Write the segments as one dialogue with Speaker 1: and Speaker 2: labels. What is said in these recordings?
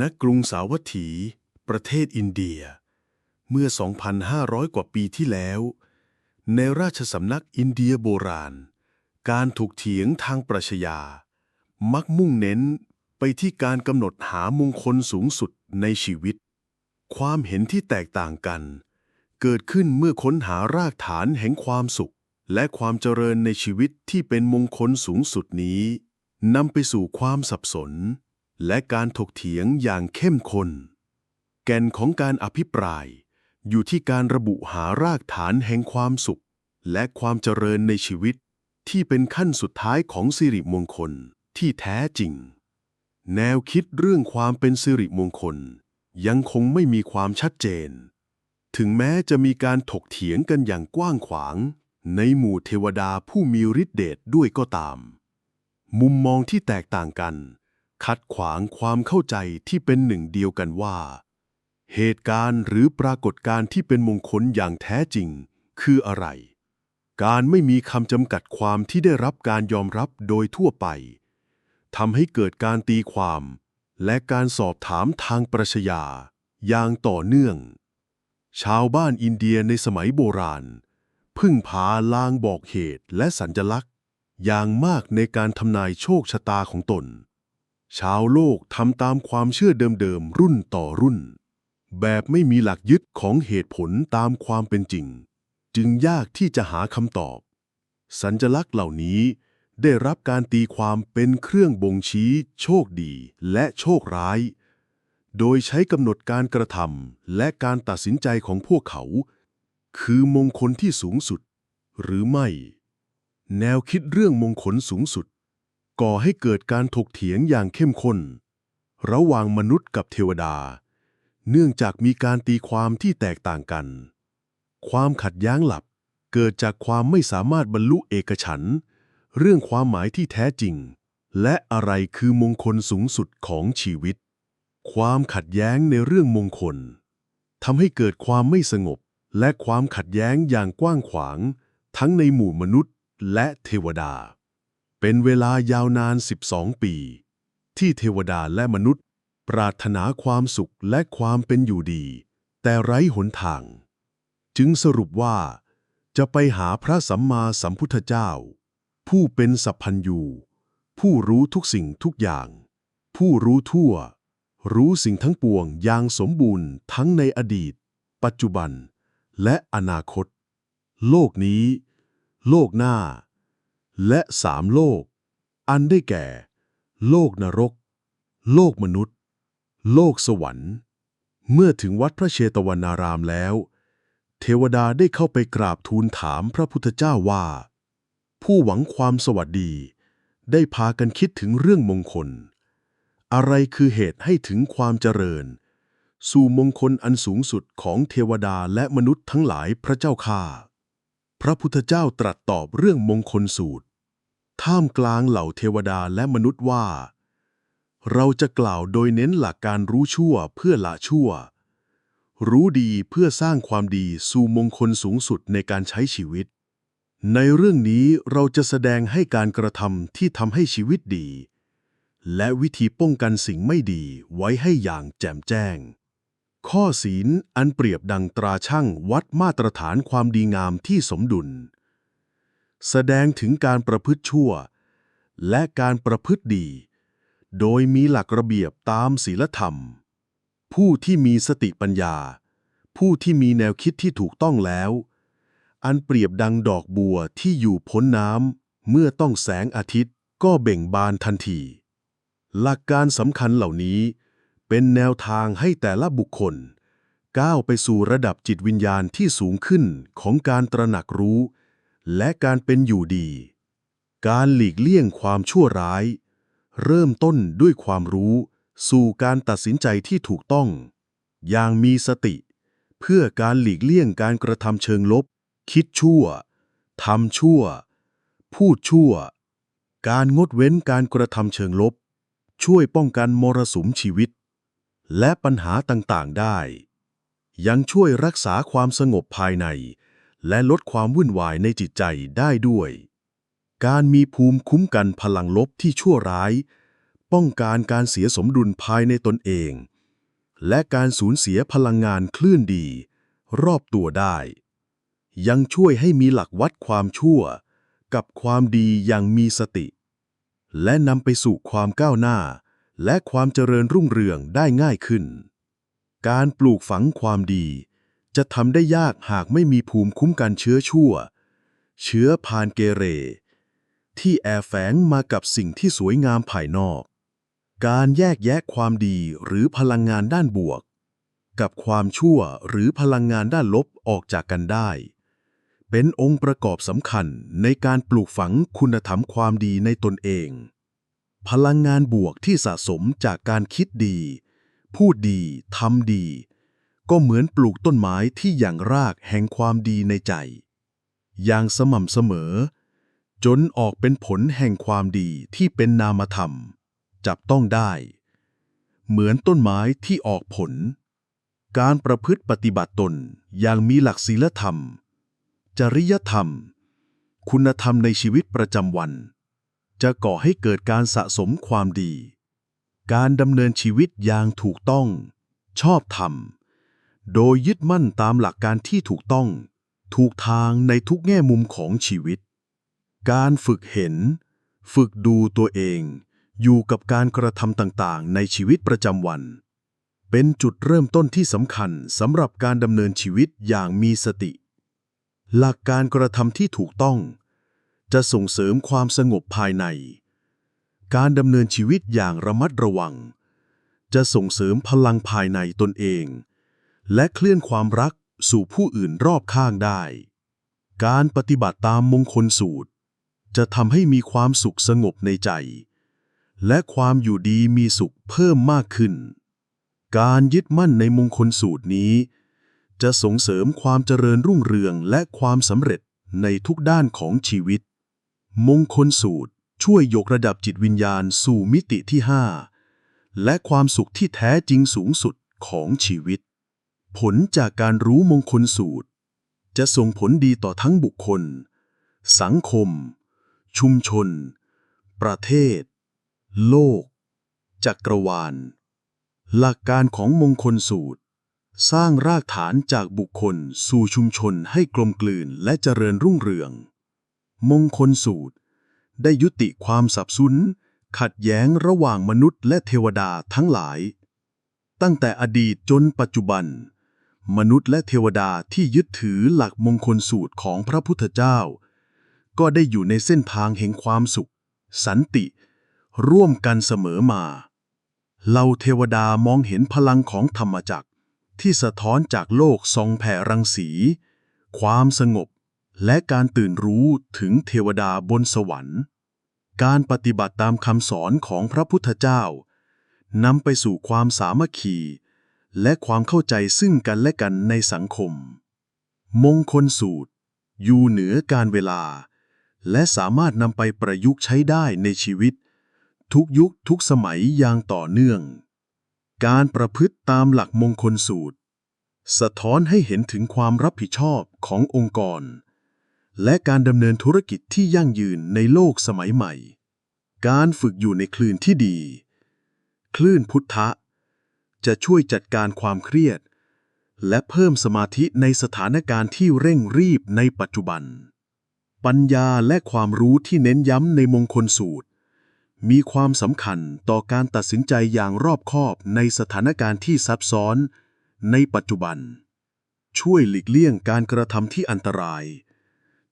Speaker 1: ณกรุงสาวัตถี ประเทศอินเดีย เมื่อ 2,500 กว่าปีที่แล้ว ในราชสำนักอินเดียโบราณ การถกเถียงทางปรัชญามักมุ่งเน้นไปที่การกำหนดหามงคลสูงสุดในชีวิต ความเห็นที่แตกต่างกัน เกิดขึ้นเมื่อค้นหารากฐานแห่งความสุข และความเจริญในชีวิตที่เป็นมงคลสูงสุดนี้นำไปสู่ความสับสน และการถกเถียงอย่างเข้มข้น แก่นของการอภิปราย อยู่ที่การระบุหารากฐานแห่งความสุข และความเจริญในชีวิต ที่เป็นขั้นสุดท้ายของสิริมงคลที่แท้จริง แนวคิดเรื่องความเป็นสิริมงคล ยังคงไม่มีความชัดเจน ถึงแม้จะมีการถกเถียงกันอย่างกว้างขวาง ในหมู่เทวดาผู้มีฤทธิเดชด้วยก็ตาม มุมมองที่แตกต่างกัน ขัดขวางความเข้าใจที่เป็นหนึ่งเดียวกันว่า เหตุการณ์หรือปรากฏการณ์ที่เป็นมงคลอย่างแท้จริง คืออะไร การไม่มีคำจำกัดความที่ได้รับการยอมรับโดยทั่วไปทำให้เกิดการตีความ และการสอบถามทางปรัชญาอย่างต่อเนื่อง ชาวบ้านอินเดียในสมัยโบราณ พึ่งพาลางบอกเหตุและสัญลักษณ์ อย่างมากในการทำนายโชคชะตาของตน ชาวโลกทำตามความเชื่อเดิมๆ รุ่นต่อรุ่น แบบไม่มีหลักยึดของเหตุผลตามความเป็นจริง จึงยากที่จะหาคำตอบ สัญลักษณ์เหล่านี้ได้รับการตีความเป็นเครื่องบ่งชี้โชคดีและโชคร้าย โดยใช้กำหนดการกระทำและการตัดสินใจของพวกเขา คือมงคลที่สูงสุด หรือไม่ แนวคิดเรื่องมงคลสูงสุด ก่อให้เกิดการถกเถียงอย่างเข้มข้น ระหว่างมนุษย์กับเทวดา เนื่องจากมีการตีความที่แตกต่างกัน ความขัดแย้งหลับเกิดจากความไม่สามารถบรรลุเอกฉันท์เรื่องความหมายที่แท้จริง และอะไรคือมงคลสูงสุดของชีวิต ความขัดแย้งในเรื่องมงคลทำให้เกิดความไม่สงบ และความขัดแย้งอย่างกว้างขวาง ทั้งในหมู่มนุษย์และเทวดา เป็นเวลายาวนาน 12 ปี ที่เทวดาและมนุษย์ ปรารถนาความสุขและความเป็นอยู่ดี แต่ไร้หนทาง จึงสรุปว่า จะไปหาพระสัมมาสัมพุทธเจ้า ผู้เป็นสัพพัญญูผู้รู้ทุกสิ่งทุกอย่าง ผู้รู้ทั่ว รู้สิ่งทั้งปวงอย่างสมบูรณ์ทั้งในอดีต ปัจจุบัน และอนาคต โลกนี้ โลกหน้า และสามโลก อันได้แก่ โลกนรก โลกมนุษย์ โลกสวรรค์ เมื่อถึงวัดพระเชตวันารามแล้ว เทวดาได้เข้าไปกราบทูลถามพระพุทธเจ้าว่า ผู้หวังความสวัสดี ได้พากันคิดถึงเรื่องมงคล อะไรคือเหตุให้ถึงความเจริญ สู่มงคลอันสูงสุดของเทวดาและมนุษย์ทั้งหลายพระเจ้าข้าพระพุทธเจ้าตรัสตอบเรื่องมงคลสูตร ท่ามกลางเหล่าเทวดาและมนุษย์ว่า เราจะกล่าวโดยเน้นหลักการรู้ชั่วเพื่อละชั่ว รู้ดีเพื่อสร้างความดีสู่มงคลสูงสุดในการใช้ชีวิต ในเรื่องนี้เราจะแสดงให้การกระทำที่ทำให้ชีวิตดี และวิธีป้องกันสิ่งไม่ดีไว้ให้อย่างแจ่มแจ้ง ข้อศีลอันเปรียบดังตราช่างวัดมาตรฐานความดีงามที่สมดุล แสดงถึงการประพฤติชั่ว และการประพฤติดี โดยมีหลักระเบียบตามศีลธรรม ผู้ที่มีสติปัญญา ผู้ที่มีแนวคิดที่ถูกต้องแล้ว อันเปรียบดังดอกบัวที่อยู่พ้นน้ำเมื่อต้องแสงอาทิตย์ก็เบ่งบานทันที หลักการสำคัญเหล่านี้ เป็นแนวทางให้แต่ละบุคคล ก้าวไปสู่ระดับจิตวิญญาณที่สูงขึ้นของการตระหนักรู้ และการเป็นอยู่ดี การหลีกเลี่ยงความชั่วร้าย เริ่มต้นด้วยความรู้ สู่การตัดสินใจที่ถูกต้อง อย่างมีสติ เพื่อการหลีกเลี่ยงการกระทำเชิงลบ คิดชั่วทำชั่ว พูดชั่ว การงดเว้นการกระทำเชิงลบ ช่วยป้องกันมรสุมชีวิต และปัญหาต่างๆได้ ยังช่วยรักษาความสงบภายใน และลดความวุ่นวายในจิตใจได้ด้วย การมีภูมิคุ้มกันพลังลบที่ชั่วร้าย ป้องกันการเสียสมดุลภายในตนเอง และการสูญเสียพลังงานคลื่นดี รอบตัวได้ ยังช่วยให้มีหลักวัดความชั่ว กับความดีอย่างมีสติ และนำไปสู่ความก้าวหน้า และความเจริญรุ่งเรืองได้ง่ายขึ้น การปลูกฝังความดี จะทำได้ยากหากไม่มีภูมิคุ้มกันเชื้อชั่ว เชื้อพานเกเร ที่แอบแฝงมากับสิ่งที่สวยงามภายนอก การแยกแยะความดีหรือพลังงานด้านบวก กับความชั่วหรือพลังงานด้านลบออกจากกันได้ เป็นองค์ประกอบสำคัญในการปลูกฝังคุณธรรมความดีในตนเอง พลังงานบวกที่สะสมจากการคิดดี พูดดีทำดี ก็เหมือนปลูกต้นไม้ที่อย่างรากแห่งความดีในใจ อย่างสม่ำเสมอ จนออกเป็นผลแห่งความดีที่เป็นนามธรรม จับต้องได้ เหมือนต้นไม้ที่ออกผล การประพฤติปฏิบัติตนอย่างมีหลักศีลธรรม จริยธรรม คุณธรรมในชีวิตประจำวัน จะก่อให้เกิดการสะสมความดี การดำเนินชีวิตอย่างถูกต้อง ชอบธรรม โดยยึดมั่นตามหลักการที่ถูกต้อง ถูกทางในทุกแง่มุมของชีวิต การฝึกเห็น ฝึกดูตัวเอง อยู่กับการกระทำต่างๆ ในชีวิตประจำวัน เป็นจุดเริ่มต้นที่สำคัญสำหรับการดำเนินชีวิตอย่างมีสติ หลักการกระทำที่ถูกต้อง จะส่งเสริมความสงบภายใน การดำเนินชีวิตอย่างระมัดระวัง จะส่งเสริมพลังภายในตนเอง และเคลื่อนความรักสู่ผู้อื่นรอบข้างได้ การปฏิบัติตามมงคลสูตร จะทำให้มีความสุขสงบในใจ และความอยู่ดีมีสุขเพิ่มมากขึ้น การยึดมั่นในมงคลสูตรนี้ จะส่งเสริมความเจริญรุ่งเรืองและความสำเร็จในทุกด้านของชีวิต มงคลสูตรช่วยยกระดับจิตวิญญาณสู่มิติที่ 5 และความสุขที่แท้จริงสูงสุดของชีวิต ผลจากการรู้มงคลสูตร จะส่งผลดีต่อทั้งบุคคล สังคม ชุมชน ประเทศ โลก จักรวาล หลักการของมงคลสูตร สร้างรากฐานจากบุคคลสู่ชุมชนให้กลมกลืนและเจริญรุ่งเรือง มงคลสูตร ได้ยุติความสับสนขัดแย้งระหว่างมนุษย์และเทวดาทั้งหลาย ตั้งแต่อดีตจนปัจจุบัน มนุษย์และเทวดาที่ยึดถือหลักมงคลสูตรของพระพุทธเจ้า ก็ได้อยู่ในเส้นทางแห่งความสุข สันติ ร่วมกันเสมอมาเหล่าเทวดามองเห็นพลังของธรรมจักร ที่สะท้อนจากโลกทรงแผ่รังสี ความสงบ และการตื่นรู้ถึงเทวดาบนสวรรค์ การปฏิบัติตามคำสอนของพระพุทธเจ้านำไปสู่ความสามัคคี และความเข้าใจซึ่งกันและกันในสังคม มงคลสูตร อยู่เหนือการเวลา และสามารถนำไปประยุกต์ใช้ได้ในชีวิต ทุกยุคทุกสมัยอย่างต่อเนื่อง การประพฤติตามหลักมงคลสูตร สะท้อนให้เห็นถึงความรับผิดชอบขององค์กร และการดำเนินธุรกิจที่ยั่งยืนในโลกสมัยใหม่ การฝึกอยู่ในคลื่นที่ดี คลื่นพุทธะ จะช่วยจัดการความเครียด และเพิ่มสมาธิในสถานการณ์ที่เร่งรีบในปัจจุบัน ปัญญาและความรู้ที่เน้นย้ำในมงคลสูตร มีความสำคัญต่อการตัดสินใจอย่างรอบคอบในสถานการณ์ที่ซับซ้อน ในปัจจุบัน ช่วยหลีกเลี่ยงการกระทำที่อันตราย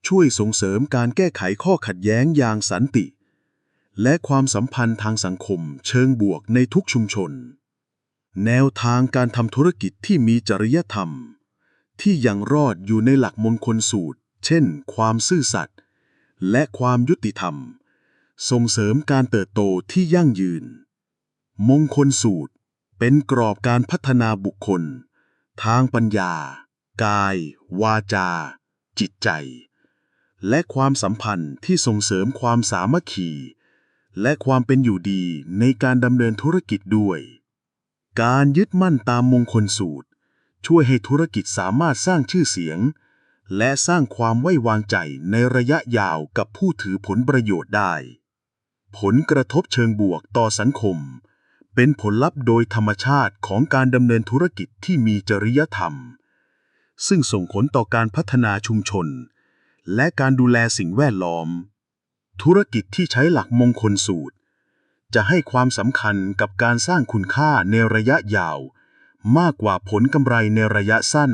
Speaker 1: ช่วยส่งเสริมการแก้ไขข้อขัดแย้งอย่างสันติ และความสัมพันธ์ทางสังคมเชิงบวกในทุกชุมชน แนวทางการทำธุรกิจที่มีจริยธรรม ที่ยังรอดอยู่ในหลักมงคลสูตร เช่น ความซื่อสัตย์และความยุติธรรม ส่งเสริมการเติบโตที่ยั่งยืน มงคลสูตร เป็นกรอบการพัฒนาบุคคล ทางปัญญา กาย วาจา จิตใจ และความสัมพันธ์ที่ส่งเสริมความสามัคคี และความเป็นอยู่ดีในการดำเนินธุรกิจด้วย การยึดมั่นตามมงคลสูตร ช่วยให้ธุรกิจสามารถสร้างชื่อเสียง และสร้างความไว้วางใจในระยะยาวกับผู้ถือผลประโยชน์ได้ ผลกระทบเชิงบวกต่อสังคม เป็นผลลัพธ์โดยธรรมชาติของการดำเนินธุรกิจที่มีจริยธรรม ซึ่งส่งผลต่อการพัฒนาชุมชน และการดูแลสิ่งแวดล้อม ธุรกิจที่ใช้หลักมงคลสูตร จะให้ความสำคัญกับการสร้างคุณค่าในระยะยาว มากกว่าผลกำไรในระยะสั้น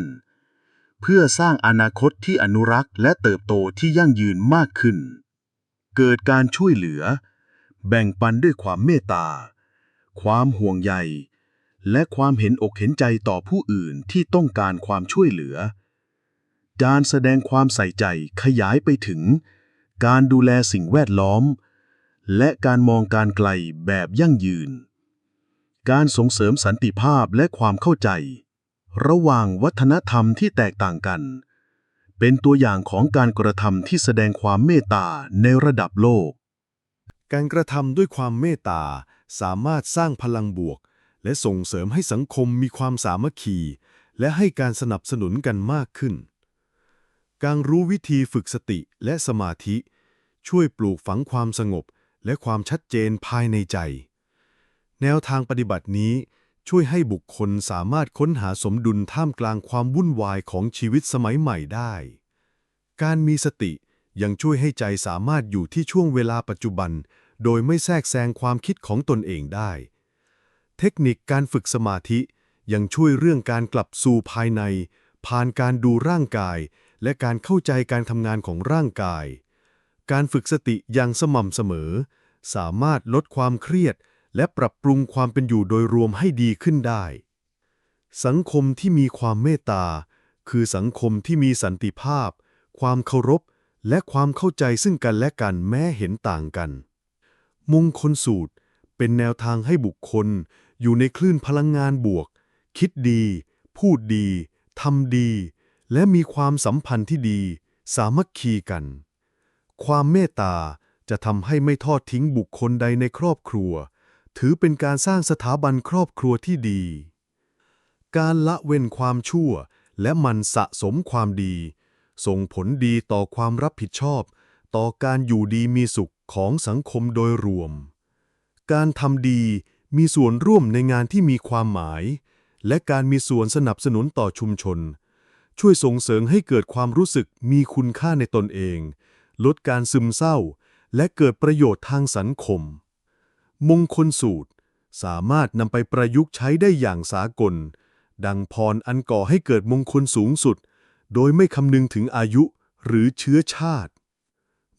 Speaker 1: เพื่อสร้างอนาคตที่อนุรักษ์และเติบโตที่ยั่งยืนมากขึ้น เกิดการช่วยเหลือ แบ่งปันด้วยความเมตตา ความห่วงใย และความเห็นอกเห็นใจต่อผู้อื่นที่ต้องการความช่วยเหลือ การแสดงความใส่ใจขยายไปถึง การดูแลสิ่งแวดล้อม และการมองการไกลแบบยั่งยืน การส่งเสริมสันติภาพและความเข้าใจ ระหว่างวัฒนธรรมที่แตกต่างกัน เป็นตัวอย่างของการกระทำที่แสดงความเมตตาในระดับโลก
Speaker 2: การกระทำด้วยความเมตตาสามารถสร้างพลังบวก และส่งเสริมให้สังคมมีความสามัคคี และให้การสนับสนุนกันมากขึ้น การรู้วิธีฝึกสติและสมาธิ ช่วยปลูกฝังความสงบ และความชัดเจนภายในใจ แนวทางปฏิบัตินี้ช่วยให้บุคคลสามารถค้นหาสมดุลท่ามกลางความวุ่นวายของชีวิตสมัยใหม่ได้ การมีสติยังช่วยให้ใจสามารถอยู่ที่ช่วงเวลาปัจจุบัน โดยไม่แทรกแซงความคิดของตนเองได้ เทคนิคการฝึกสมาธิยังช่วยเรื่องการกลับสู่ภายใน ผ่านการดูร่างกาย และการเข้าใจการทำงานของร่างกาย การฝึกสติอย่างสม่ำเสมอ สามารถลดความเครียด และปรับปรุงความเป็นอยู่โดยรวมให้ดีขึ้นได้ สังคมที่มีความเมตตา คือสังคมที่มีสันติภาพ ความเคารพ และความเข้าใจซึ่งกันและกันแม้เห็นต่างกัน มงคลสูตรเป็นแนวทางให้บุคคล อยู่ในคลื่นพลังงานบวก คิดดี พูดดีทำดี และมีความสัมพันธ์ที่ดี สามัคคีกัน ความเมตตาจะทำให้ไม่ทอดทิ้งบุคคลใดในครอบครัว ถือเป็นการสร้างสถาบันครอบครัวที่ดี การละเว้นความชั่วและมันสะสมความดี ส่งผลดีต่อความรับผิดชอบ ต่อการอยู่ดีมีสุขของสังคมโดยรวม การทำดีมีส่วนร่วมในงานที่มีความหมาย และการมีส่วนสนับสนุนต่อชุมชน ช่วยส่งเสริมให้เกิดความรู้สึกมีคุณค่าในตนเอง ลดการซึมเศร้า และเกิดประโยชน์ทางสังคม มงคลสูตร สามารถนำไปประยุกต์ใช้ได้อย่างสากล ดังพรอันก่อให้เกิดมงคลสูงสุด โดยไม่คำนึงถึงอายุหรือเชื้อชาติ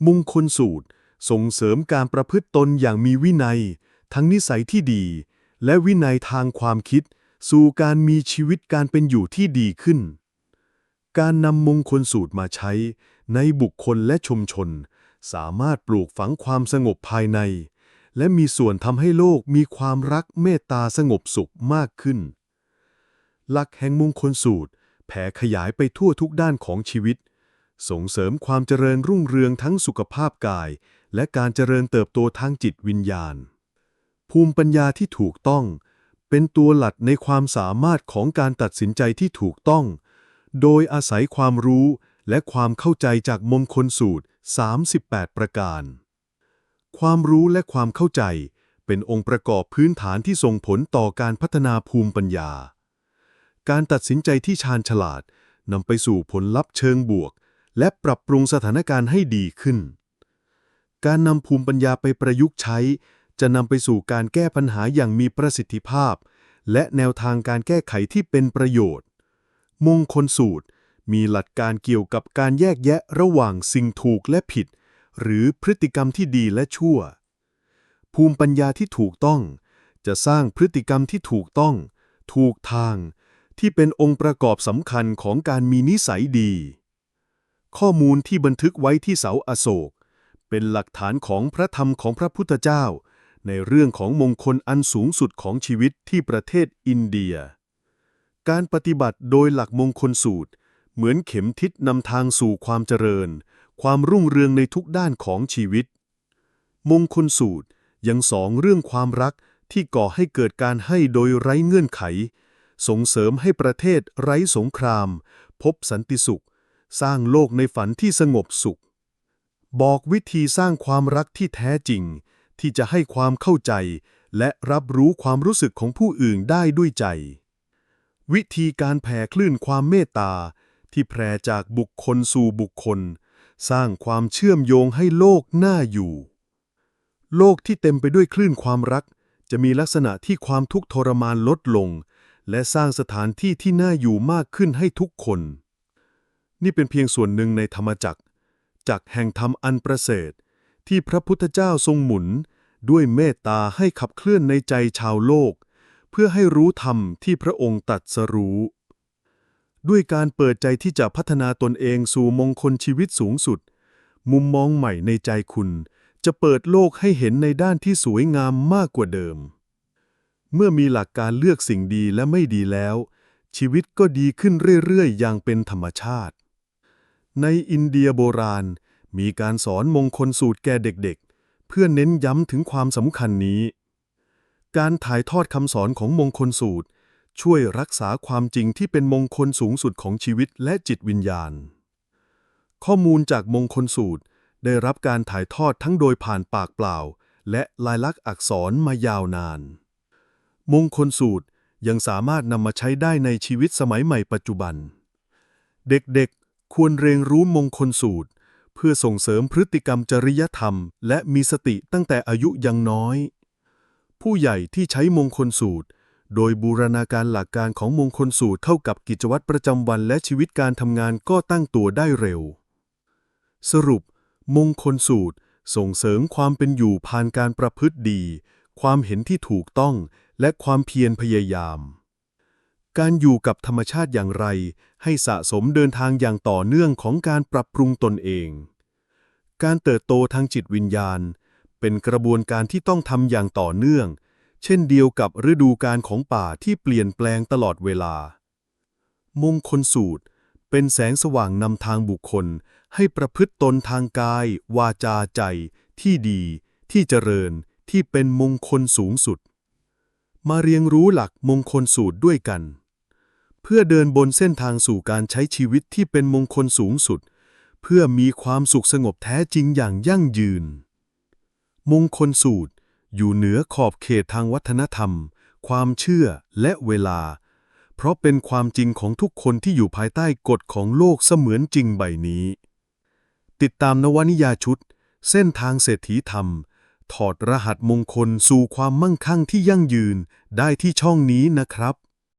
Speaker 2: มงคลสูตรส่งเสริมการประพฤติตนอย่างมีวินัย ทั้งนิสัยที่ดี และวินัยทางความคิด สู่การมีชีวิตการเป็นอยู่ที่ดีขึ้น การนำมงคลสูตรมาใช้ ในบุคคลและชุมชน สามารถปลูกฝังความสงบภายใน และมีส่วนทำให้โลกมีความรักเมตตาสงบสุขมากขึ้น หลักแห่งมงคลสูตร แผ่ขยายไปทั่วทุกด้านของชีวิต ส่งเสริมความเจริญรุ่งเรืองทั้งสุขภาพกาย และการเจริญเติบโตทางจิตวิญญาณ ภูมิปัญญาที่ถูกต้องเป็นตัวหลักในความสามารถของการตัดสินใจที่ถูกต้อง โดยอาศัยความรู้ และความเข้าใจจากมงคลสูตร 38 ประการ ความรู้และความเข้าใจเป็นองค์ประกอบพื้นฐานที่ส่งผลต่อการพัฒนาภูมิปัญญา การตัดสินใจที่ชาญฉลาดนำไปสู่ผลลัพธ์เชิงบวก และปรับปรุงสถานการณ์ให้ดีขึ้น การนำภูมิปัญญาไปประยุกต์ใช้ จะนำไปสู่การแก้ปัญหาอย่างมีประสิทธิภาพ และแนวทางการแก้ไขที่เป็นประโยชน์ มงคลสูตร มีหลักการเกี่ยวกับการแยกแยะระหว่างสิ่งถูกและผิด หรือพฤติกรรมที่ดีและชั่ว ภูมิปัญญาที่ถูกต้อง จะสร้างพฤติกรรมที่ถูกต้อง ถูกทาง ที่เป็นองค์ประกอบสำคัญของการมีนิสัยดี ข้อมูลที่บันทึกไว้ที่เสาอโศก เป็นหลักฐานของพระธรรมของพระพุทธเจ้า ในเรื่องของมงคลอันสูงสุดของชีวิตที่ประเทศอินเดีย การปฏิบัติโดยหลักมงคลสูตร เหมือนเข็มทิศนำทางสู่ความเจริญ ความรุ่งเรืองในทุกด้านของชีวิต มงคลสูตรยังสองเรื่องความรักที่ก่อให้เกิดการให้โดยไร้เงื่อนไข ส่งเสริมให้ประเทศไร้สงคราม พบสันติสุข สร้างโลกในฝันที่สงบสุข บอกวิธีสร้างความรักที่แท้จริง ที่จะให้ความเข้าใจ และรับรู้ความรู้สึกของผู้อื่นได้ด้วยใจ วิธีการแผ่คลื่นความเมตตา ที่แผ่จากบุคคลสู่บุคคล สร้างความเชื่อมโยงให้โลกน่าอยู่ โลกที่เต็มไปด้วยคลื่นความรัก จะมีลักษณะที่ความทุกข์ทรมานลดลง และสร้างสถานที่ที่น่าอยู่มากขึ้นให้ทุกคน นี่เป็นเพียงส่วนหนึ่งในธรรมจักรจากแห่งธรรมอันประเสริฐที่พระพุทธเจ้าทรงหมุน ด้วยเมตตาให้ขับเคลื่อนในใจชาวโลก เพื่อให้รู้ธรรมที่พระองค์ตัดสรู้ ด้วยการเปิดใจที่จะพัฒนาตนเองสู่มงคลชีวิตสูงสุด มุมมองใหม่ในใจคุณ จะเปิดโลกให้เห็นในด้านที่สวยงามมากกว่าเดิม เมื่อมีหลักการเลือกสิ่งดีและไม่ดีแล้ว ชีวิตก็ดีขึ้นเรื่อยๆ อย่างเป็นธรรมชาติ ในอินเดียโบราณ มีการสอนมงคลสูตรแก่เด็กๆ เพื่อเน้นย้ำถึงความสำคัญนี้ การถ่ายทอดคำสอนของมงคลสูตร ช่วยรักษาความจริงที่เป็นมงคลสูงสุดของชีวิตและจิตวิญญาณ ข้อมูลจากมงคลสูตรได้รับการถ่ายทอดทั้งโดยผ่านปากเปล่า และลายลักษณ์อักษรมายาวนาน มงคลสูตรยังสามารถนำมาใช้ได้ในชีวิตสมัยใหม่ปัจจุบัน เด็กๆ ควรเรียนรู้มงคลสูตร เพื่อส่งเสริมพฤติกรรมจริยธรรม และมีสติตั้งแต่อายุยังน้อย ผู้ใหญ่ที่ใช้มงคลสูตร โดยบูรณาการหลักการของมงคลสูตรเข้ากับกิจวัตรประจำวันและชีวิตการทำงานก็ตั้งตัวได้เร็ว สรุป มงคลสูตร ส่งเสริมความเป็นอยู่ผ่านการประพฤติดี ความเห็นที่ถูกต้อง และความเพียรพยายาม การอยู่กับธรรมชาติอย่างไร ให้สะสมเดินทางอย่างต่อเนื่องของการปรับปรุงตนเอง การเติบโตทางจิตวิญญาณ เป็นกระบวนการที่ต้องทำอย่างต่อเนื่อง เช่นเดียวกับฤดูกาลของป่าที่เปลี่ยนแปลงตลอดเวลา มงคลสูตร เป็นแสงสว่างนำทางบุคคล ให้ประพฤติตนทางกาย วาจาใจ ที่ดี ที่เจริญที่เป็นมงคลสูงสุด มาเรียนรู้หลักมงคลสูตรด้วยกัน เพื่อเดินบนเส้นทางสู่การใช้ชีวิตที่เป็นมงคลสูงสุด เพื่อมีความสุขสงบแท้จริงอย่างยั่งยืน มงคลสูตร อยู่เหนือขอบเขตทางวัฒนธรรม ความเชื่อและเวลา เพราะเป็นความจริงของทุกคนที่อยู่ภายใต้กฎของโลกเสมือนจริงใบนี้ ติดตามนวนิยาชุด เส้นทางเศรษฐีธรรม ถอดรหัสมงคลสู่ความมั่งคั่งที่ยั่งยืนได้ที่ช่องนี้นะครับ